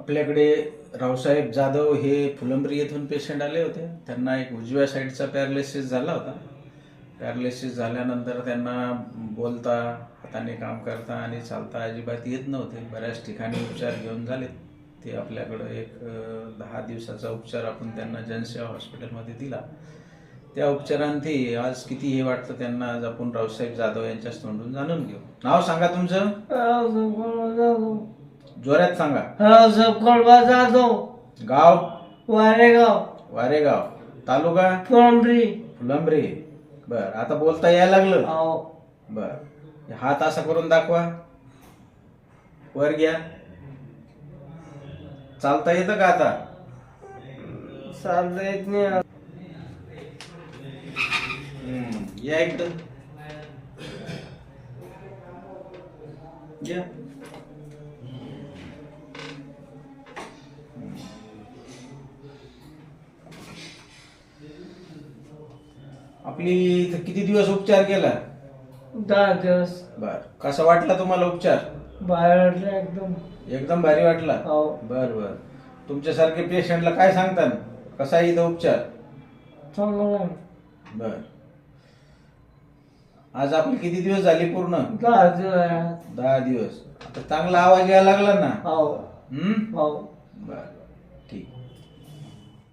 आपल्याकडे रावसाहेब जाधव हे फुलंब्री येथून पेशंट आले होते. त्यांना एक उजव्या साईडचा पॅरालिसिस झाला होता. पॅरालिसिस झाल्यानंतर त्यांना बोलता हाताने काम करता आणि चालता अजिबात येत नव्हते. बऱ्याच ठिकाणी उपचार घेऊन झाले. ते आपल्याकडं एक दहा दिवसाचा उपचार आपण त्यांना जनसेवा हॉस्पिटलमध्ये दिला. त्या उपचारांती आज किती हे वाटतं त्यांना आज आपण रावसाहेब जाधव यांच्याच तोंडून जाणून घेऊ. नाव सांगा तुमचं? जोरात सांगा. रावसाहेब कोळबा जाधव. गाव? वारेगाव. वारेगाव. तालुका? कोळंबरी फुलंब्री. बर आता बोलता यायला लागलं. अहो बर हात असा करून दाखवा. वर घ्या. चालता येतं का आता? चालता येत नाही हम्म, या इकडं. या. आपली इथं किती दिवस उपचार केला? दहा दिवस. बर. कसा वाटला तुम्हाला उपचार? बाहेर वाटलं एकदम. एकदम भारी वाटला? अहो बर बर. तुमच्यासारखे पेशंटला काय सांगता कसा आहे इथं उपचार? चांगलं आहे. बर. आज आपली किती दिवस झाली पूर्ण? दहा दिवस. आहे. दहा दिवस. आता चांगला आवाज यायला लागला ना? अहो हम्म? अहो बर. ठीक.